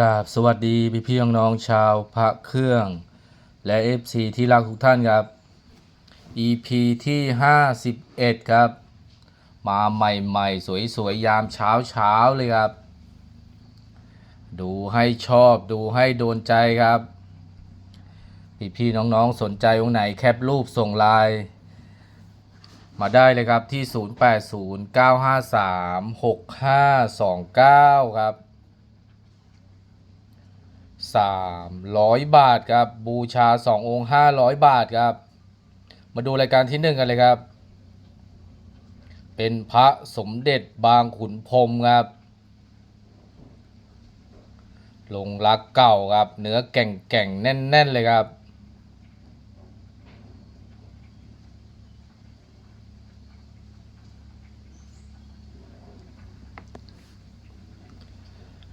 กราบสวัสดีพี่พี่น้องๆชาวพระเครื่อง และ FC ที่รักทุกท่านครับ EP ที่ 51 ครับ มาใหม่ๆ สวยๆ ยามเช้าเช้าๆเลยครับ ดูให้ชอบดูให้โดนใจครับ พี่พี่น้องๆ สนใจตรงไหนแคปรูปส่งไลน์มาได้เลยครับที่ 0809536529 ครับ 300 บาทครับ บูชา 2 องค์ 500 บาทครับ มาดูรายการที่หนึ่งกันเลยครับ เป็นพระสมเด็จบางขุนพรมครับ ลงรักเก่าครับ เนื้อแก่งแก่งๆแน่น ๆ เลยครับ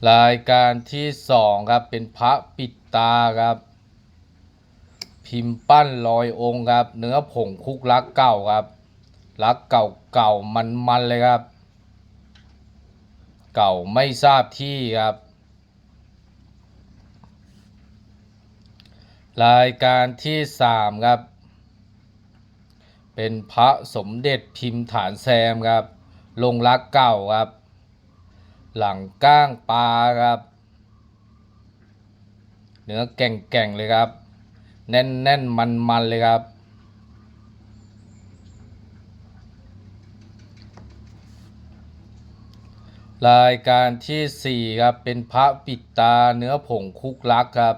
รายการที่สองครับเป็นพระปิดตาครับ พิมพ์ปั้นลอยองค์ครับ เนื้อผงคุกลักเก่าครับลักเก่าเก่ามันมันเลยครับ เก่าไม่ทราบที่ครับ รายการที่สามครับ เป็นพระสมเด็จพิมพ์ฐานแซมครับ ลงรักเก่าครับ หลังก้างปลาครับ เนื้อแก่งๆเลยครับ แน่นๆมันๆเลยครับรายการที่สี่ครับ เป็นพระปิดตาเนื้อผงคุกลักครับ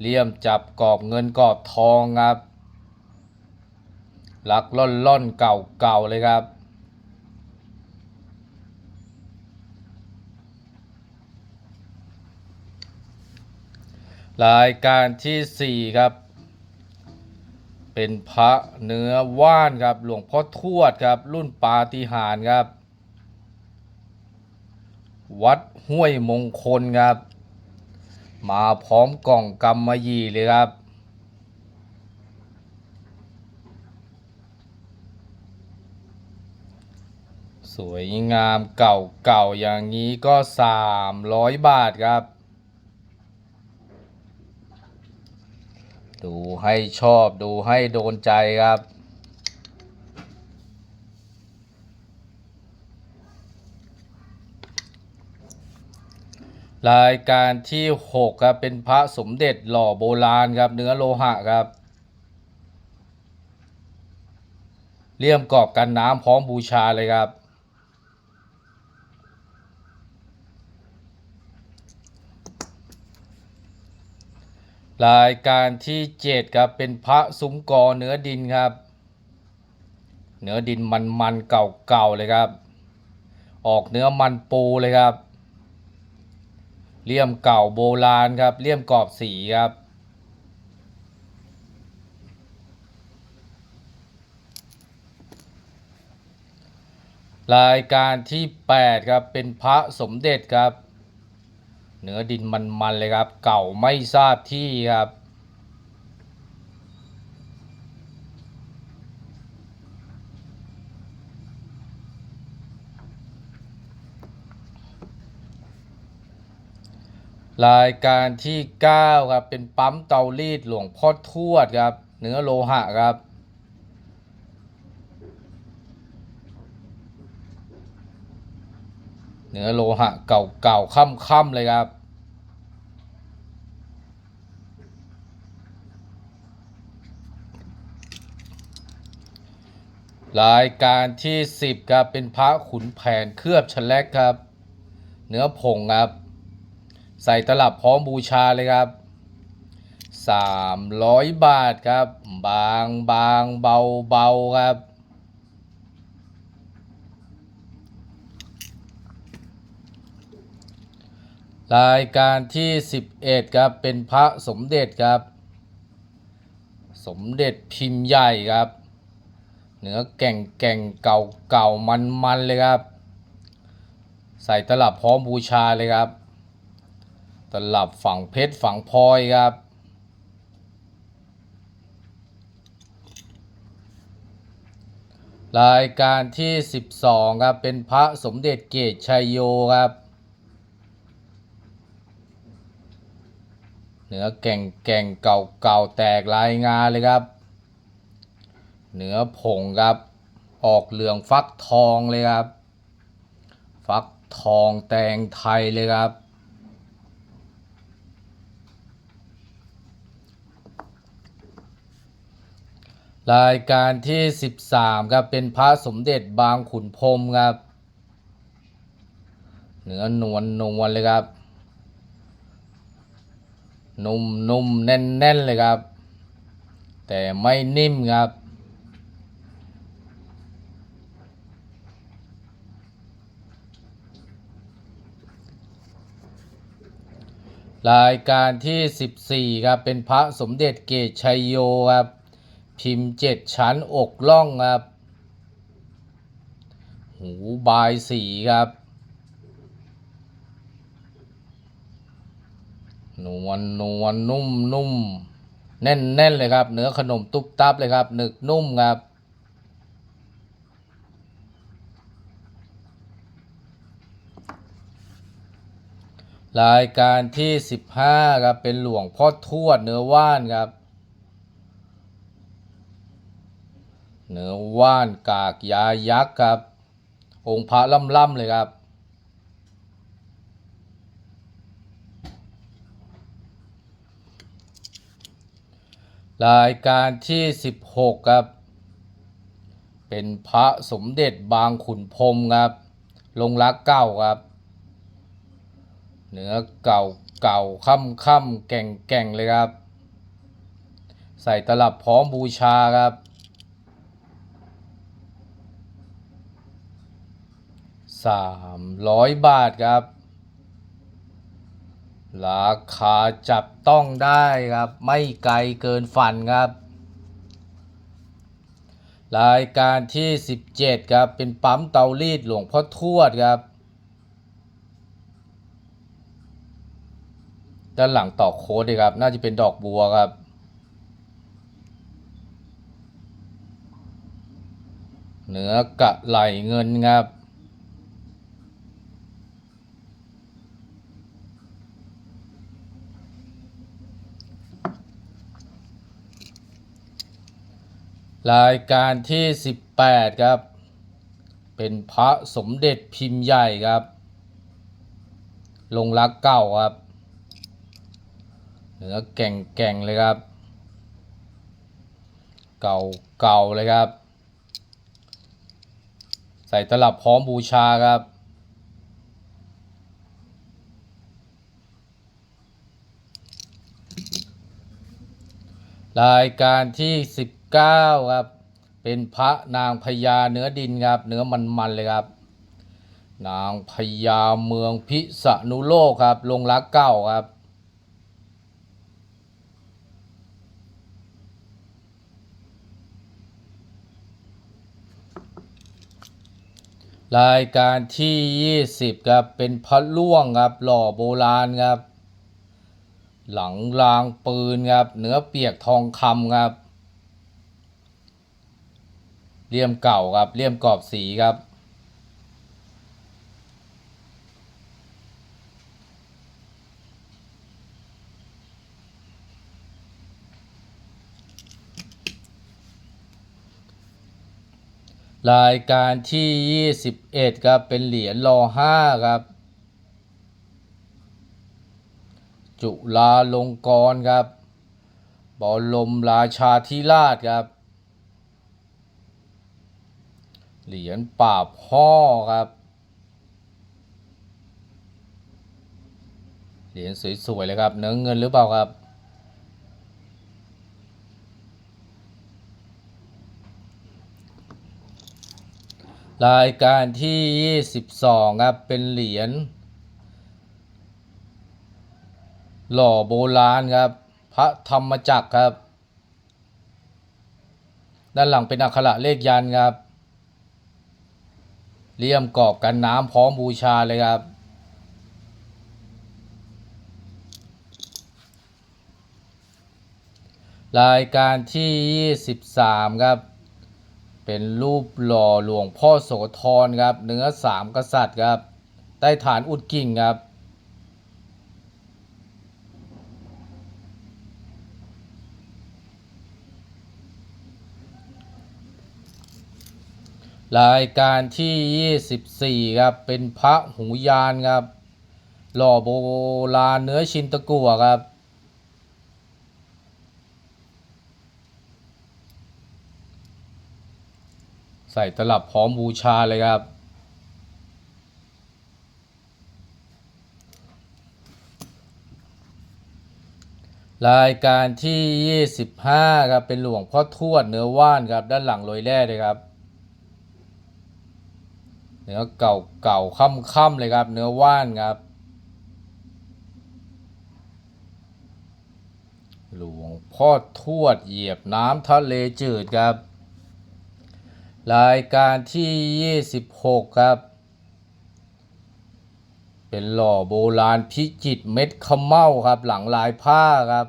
เลี่ยมจับกรอบเงินกรอบทองครับลักล่อนล่อนๆเก่าเก่าๆเลยครับ รายการที่สี่ครับ เป็นพระเนื้อว่านครับ หลวงพ่อทวดครับ รุ่นปาฏิหาริย์ครับ วัดห้วยมงคลครับ มาพร้อมกล่องกำมยี่เลยครับ สวยงามเก่าๆอย่างนี้ก็ 300 บาทครับ ดู ให้ชอบดูให้โดนใจครับรายการที่ 6 ครับ เป็นพระสมเด็จหล่อโบราณครับ เนื้อโลหะครับ เลี่ยมกรอบกันน้ำพร้อมบูชาเลยครับ รายการที่ 7 ครับเป็นพระซุ้มกอเหนือดินครับ เหนือดินมันๆเก่าๆเลยครับ ออกเนื้อมันปูเลยครับเลี่ยมเก่าโบราณครับเลี่ยมกรอบสีครับ รายการที่ 8 ครับเป็นพระสมเด็จครับ เนื้อดินมันๆเลยครับ เก่าไม่ทราบที่ครับรายการที่ 9 ครับ เป็นปั๊มเตารีดหลวงพ่อทวดครับ เนื้อโลหะครับ เนื้อโลหะเก่าๆค่ำๆเลยครับ รายการที่ 10ครับเป็นพระขุนแผนเคลือบฉลักครับ เนื้อผงครับ ใส่ตลับพร้อมบูชาเลยครับ 300 บาทครับ บางบางเบาเบาครับรายการที่ 11 ครับ เป็นพระสมเด็จครับ สมเด็จพิมพ์ใหญ่ครับ เนื้อแก่งแก่งเก่าเก่ามันมันเลยครับ ใส่ตลับพร้อมบูชาเลยครับ ตลับฝั่งเพชรฝั่งพลอยครับรายการที่ 12 ครับ เป็นพระสมเด็จเกตชัยโยครับ เหนือแก่งแก่งเก่าเก่าแตกลายงาเลยครับ เนื้อผงครับ ออกเหลืองฟักทองเลยครับ ฟักทองแตงไทยเลยครับ รายการที่ 13ครับเป็นพระสมเด็จบางขุนพรมครับ เนื้อนวลนวลเลยครับ นุ่มนุ่มแน่นแน่นเลยครับ แต่ไม่นิ่มครับ รายการที่ 14ครับเป็นพระสมเด็จเกตชัยโยครับพิมพ์เจ็ดชั้นอกล่องครับ หูบายสีครับ นวลนวลนุ่มนุ่มแน่นแน่นเลยครับ เนื้อขนมตุ๊บตับเลยครับ หนึกนุ่มครับ รายการที่ 15ครับเป็นหลวงพ่อทวดเนื้อว่านครับ เนื้อว่านกากยายักษ์ครับ องค์พระล่ำๆเลยครับรายการที่ 16 ครับ เป็นพระสมเด็จบางขุนพรมครับ ลงรักเก้าครับ เนื้อเก่าเก่าค่ำค่ำแก่งแก่งเลยครับ ใส่ตลับพร้อมบูชาครับ สามร้อยบาทครับ ราคาจับต้องได้ครับ ไม่ไกลเกินฝันครับ รายการที่ 17 ครับ เป็นปั๊มเตารีดหลวงพ่อทวดครับ ด้านหลังต่อโค้ดเลยครับ น่าจะเป็นดอกบัวครับเนื้อกะไหลเงินครับ รายการที่ 18 ครับ เป็นพระสมเด็จพิมพ์ใหญ่ครับ ลงรักเก่าครับ เนื้อแก่งแก่งเลยครับ เก่าเก่าเลยครับ ใส่ตลับพร้อมบูชาครับรายการที่ 19 ครับ เป็นพระนางพญาเนื้อดินครับ เนื้อมันๆเลยครับ นางพญาเมืองพิษณุโลกครับ ลงรักเก้าครับ รายการที่ 20ครับเป็นพระล่วงครับหล่อโบราณครับ หลังรางปืนครับเนื้อเปียกทองคำครับเลี่ยมเก่าครับเลี่ยมกรอบสีครับ รายการที่ 21 ครับ เป็นเหรียญรอห้าครับ จุฬาลงกรณ์ครับบรมราชาธิราชครับ เหรียญป่าบพ่อครับ เหรียญสวยๆเลยครับ เนื้อเงินหรือเปล่าครับ รายการที่ 22 ครับ เป็นเหรียญ หล่อโบราณครับ พระธรรมจักรครับ ด้านหลังเป็นอักขระเลขยันครับเลี่ยมกรอบกันน้ำพร้อมบูชาเลยครับ รายการที่ 23 ครับ เป็นรูปหล่อหลวงพ่อโสธรครับ เนื้อสามกษัตริย์ครับใต้ฐานอุดกิ่งครับ รายการที่ 24 ครับ เป็นพระหูยานครับ หล่อโบราณเนื้อชินตะกัวครับ ใส่ตลับพร้อมบูชาเลยครับ รายการที่ 25 ครับ เป็นหลวงพ่อทวดเนื้อว่านครับ ด้านหลังโรยแร่เลยครับเนื้อเก่าเก่าค่ำค่ำๆเลยครับ เนื้อว่านครับ หลวงพ่อทวดเหยียบน้ำทะเลจืดครับ รายการที่ 26 ครับ เป็นหล่อโบราณพิจิตเม็ดขมเมาครับ หลังลายผ้าครับ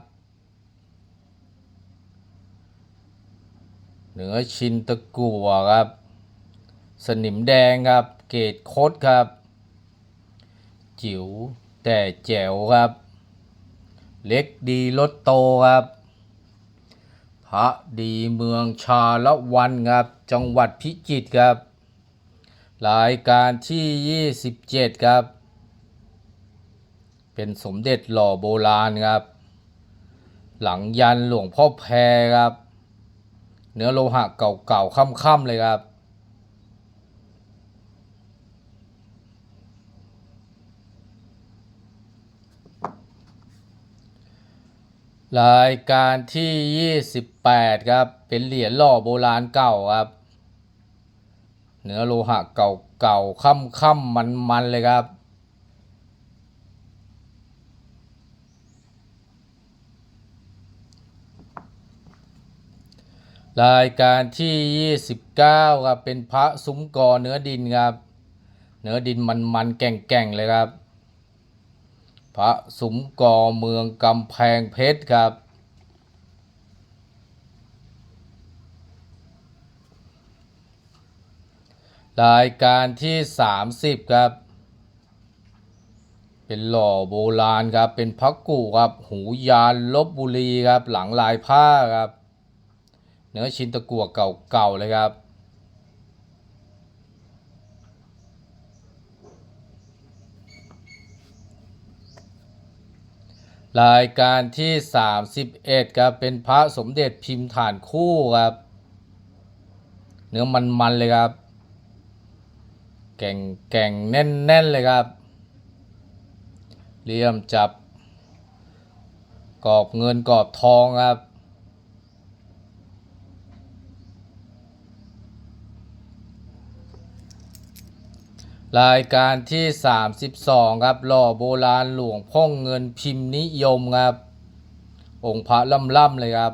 เหนือชินตะกัวครับ สนิมแดงครับ เกตคดครับ จิ๋วแต่แจ๋วครับ เล็กดีรถโตครับ พระดีเมืองชาละวันครับจังหวัดพิจิตรครับรายการที่ 27 ครับ เป็นสมเด็จหล่อโบราณครับ หลังยันหลวงพ่อแพรครับ เนื้อโลหะเก่าๆค่ำๆเลยครับ รายการที่ 28 ครับ เป็นเหรียญหล่อโบราณเก่าครับ เนื้อโลหะเก่าๆค่ำๆมันๆเลยครับ รายการที่ 29 ครับ เป็นพระซุ้มกอเนื้อดินครับ เนื้อดินมันๆแก่งๆเลยครับ พระสุมกอเมืองกำแพงเพชรครับ รายการที่ 30 ครับ เป็นหล่อโบราณครับ เป็นพักกุครับ หูยานลบบุรีครับ หลังลายผ้าครับ เนื้อชิ้นตะกั่วเก่าๆเลยครับ รายการที่ 31ครับเป็นพระสมเด็จพิมพ์ฐานคู่ครับ เนื้อมันๆเลยครับ แก่งแก่งแน่นๆเลยครับเลี่ยมจับกรอบเงินกรอบทองครับ รายการที่ 32 ครับ หล่อโบราณหลวงพ่องเงินพิมพ์นิยมครับ องค์พระล่ำๆเลยครับ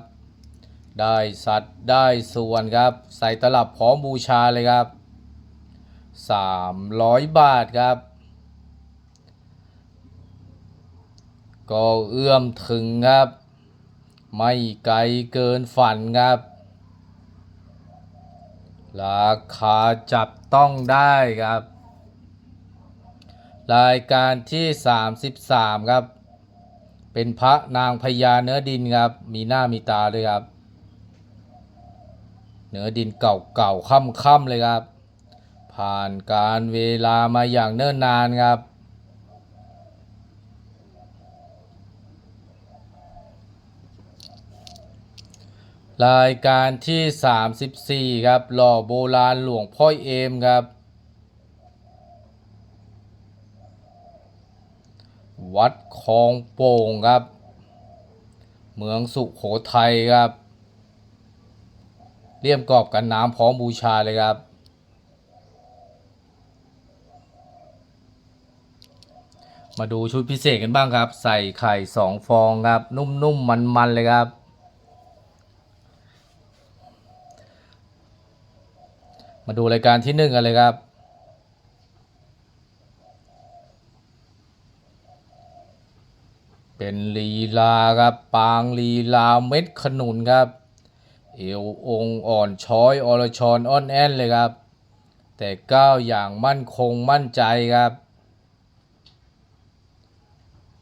ได้สัตว์ได้ส่วนครับ ใส่ตลับพร้อมบูชาเลยครับ 300 บาทครับ ก็เอื้อมถึงครับ ไม่ไกลเกินฝันครับ ราคาจับต้องได้ครับ รายการที่ 33 ครับ เป็นพระนางพญาเนื้อดินครับ มีหน้ามีตาด้วยครับ เนื้อดินเก่าๆค่ำๆเลยครับ ผ่านการเวลามาอย่างเนิ่นนานครับ รายการที่ 34 ครับ หล่อโบราณหลวงพ่อเอมครับ วัดคลองโป่งครับ เมืองสุขโขทัยครับ เลี่ยมกรอบกันน้ำพร้อมบูชาเลยครับ มาดูชุดพิเศษกันบ้างครับ ใส่ไข่สองฟองครับ นุ่มๆมันๆเลยครับมาดูรายการที่หนึ่งกันเลยครับ เป็นลีลาครับปางลีลาเม็ดขนุนครับ เอวองอ่อนช้อยอรชรอ้อนแอนเลยครับ แต่ก้าวอย่างมั่นคงมั่นใจครับ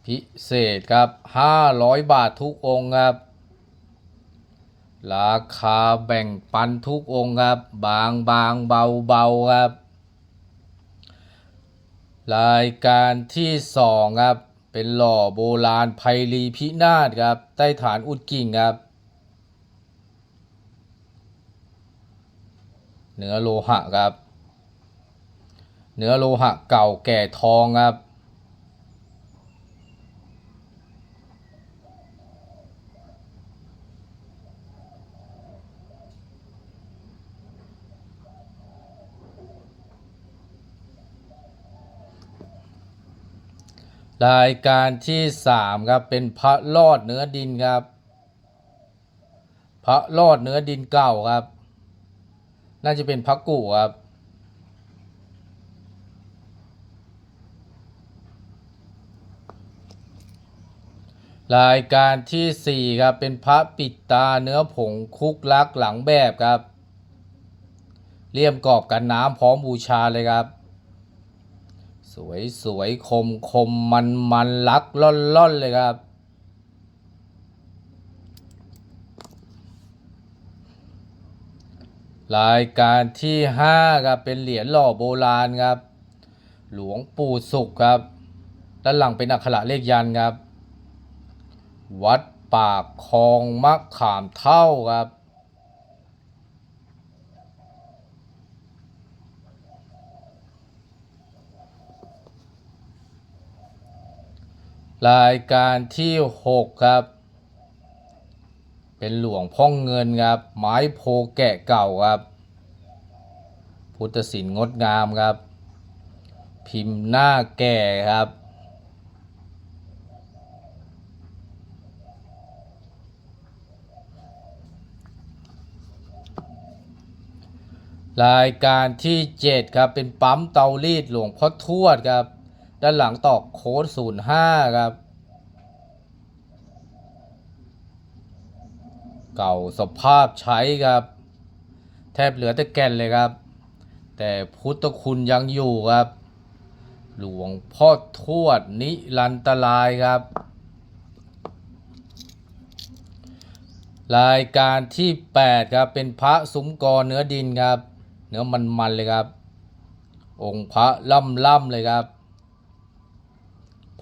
พิเศษครับ 500 บาททุกองครับ ราคาแบ่งปันทุกองค์ครับ บางบางเบาเบาครับ รายการที่สองครับ เป็นหล่อโบราณไพลีพินาศครับ ใต้ฐานอุดกิ่งครับ เนื้อโลหะครับ เนื้อโลหะเก่าแก่ทองครับ รายการที่สามครับเป็นพระลอดเนื้อดินครับ พระลอดเนื้อดินเก่าครับ น่าจะเป็นพระกู่ครับรายการที่สี่ครับ เป็นพระปิดตาเนื้อผงคุกลักหลังแบบครับ เลี่ยมกรอบกันน้ำพร้อมบูชาเลยครับ สวยสวยคมคมมันมันลักล่อนล่อนเลยครับ รายการที่ห้าครับเป็นเหรียญหล่อโบราณครับ หลวงปู่สุขครับ ด้านหลังเป็นอักขระเลขยันครับ วัดปากคลองมะขามเท่าครับ รายการที่หกครับ เป็นหลวงพ่องเงินครับ ไม้โพแกะเก่าครับ พุทธศิลป์งดงามครับ พิมพ์หน้าแก่ครับ รายการที่เจ็ดครับ เป็นปั๊มเตารีดหลวงพ่อทวดครับ ด้านหลังตอกโค้ดศูนย์ห้าครับ เก่าสภาพใช้ครับ แทบเหลือแต่แก่นเลยครับ แต่พุทธคุณยังอยู่ครับ หลวงพ่อทวดนิรันตรายครับ รายการที่ 8 ครับ เป็นพระซุ้มกอเนื้อดินครับ เนื้อมันๆเลยครับ องค์พระล่ำๆเลยครับ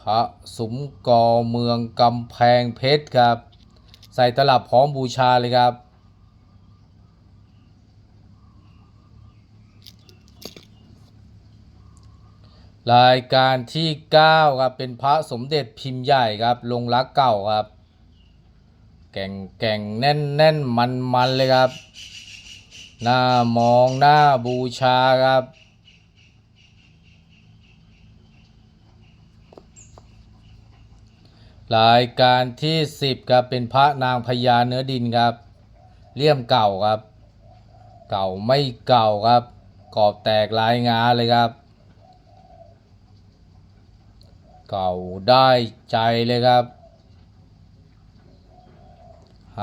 พระซุ้มกอเมืองกำแพงเพชรครับ ใส่ตลับพร้อมบูชาเลยครับ รายการที่ 9 ครับ เป็นพระสมเด็จพิมพ์ใหญ่ครับ ลงรักเก่าครับ แก่งแก่งแน่นแน่นมันมันเลยครับ หน้ามองหน้าบูชาครับ รายการที่ 10ครับเป็นพระนางพญาเนื้อดินครับเลี่ยมเก่าครับ เก่าไม่เก่าครับ กรอบแตกลายงาเลยครับ เก่าได้ใจเลยครับ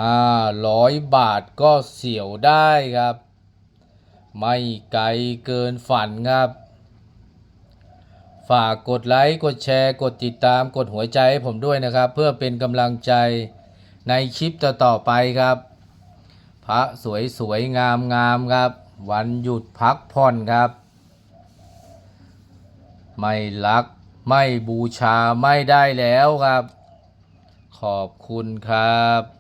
ห้าร้อยบาทก็เสียวได้ครับ ไม่ไกลเกินฝันครับ ฝากกดไลค์กดแชร์ กดติดตามกดหัวใจให้ผมด้วยนะครับ เพื่อเป็นกำลังใจในคลิปต่อๆไปครับ พระสวยสวยงามงามครับ วันหยุดพักผ่อนครับ ไม่รักไม่บูชาไม่ได้แล้วครับ ขอบคุณครับ